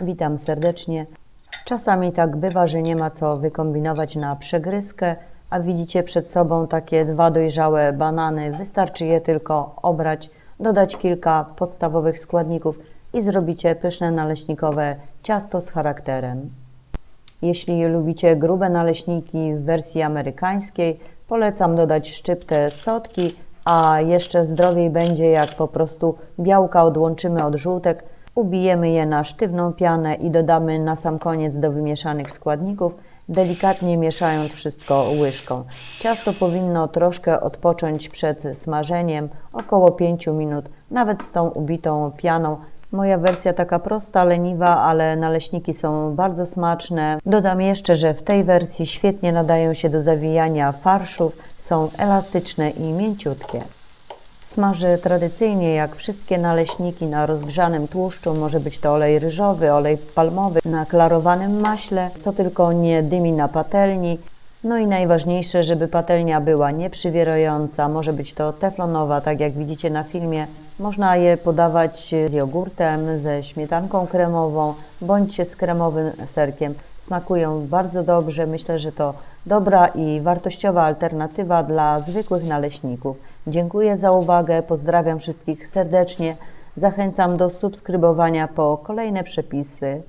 Witam serdecznie. Czasami tak bywa, że nie ma co wykombinować na przegryzkę, a widzicie przed sobą takie dwa dojrzałe banany. Wystarczy je tylko obrać, dodać kilka podstawowych składników i zrobicie pyszne naleśnikowe ciasto z charakterem. Jeśli lubicie grube naleśniki w wersji amerykańskiej, polecam dodać szczyptę sotki, a jeszcze zdrowiej będzie jak po prostu białka odłączymy od żółtek, ubijemy je na sztywną pianę i dodamy na sam koniec do wymieszanych składników, delikatnie mieszając wszystko łyżką. Ciasto powinno troszkę odpocząć przed smażeniem, około 5 minut, nawet z tą ubitą pianą. Moja wersja taka prosta, leniwa, ale naleśniki są bardzo smaczne. Dodam jeszcze, że w tej wersji świetnie nadają się do zawijania farszów, są elastyczne i mięciutkie. Smażę tradycyjnie jak wszystkie naleśniki na rozgrzanym tłuszczu. Może być to olej ryżowy, olej palmowy na klarowanym maśle, co tylko nie dymi na patelni. No i najważniejsze, żeby patelnia była nieprzywierająca, może być to teflonowa, tak jak widzicie na filmie. Można je podawać z jogurtem, ze śmietanką kremową, bądź z kremowym serkiem. Smakują bardzo dobrze. Myślę, że to dobra i wartościowa alternatywa dla zwykłych naleśników. Dziękuję za uwagę, pozdrawiam wszystkich serdecznie. Zachęcam do subskrybowania po kolejne przepisy.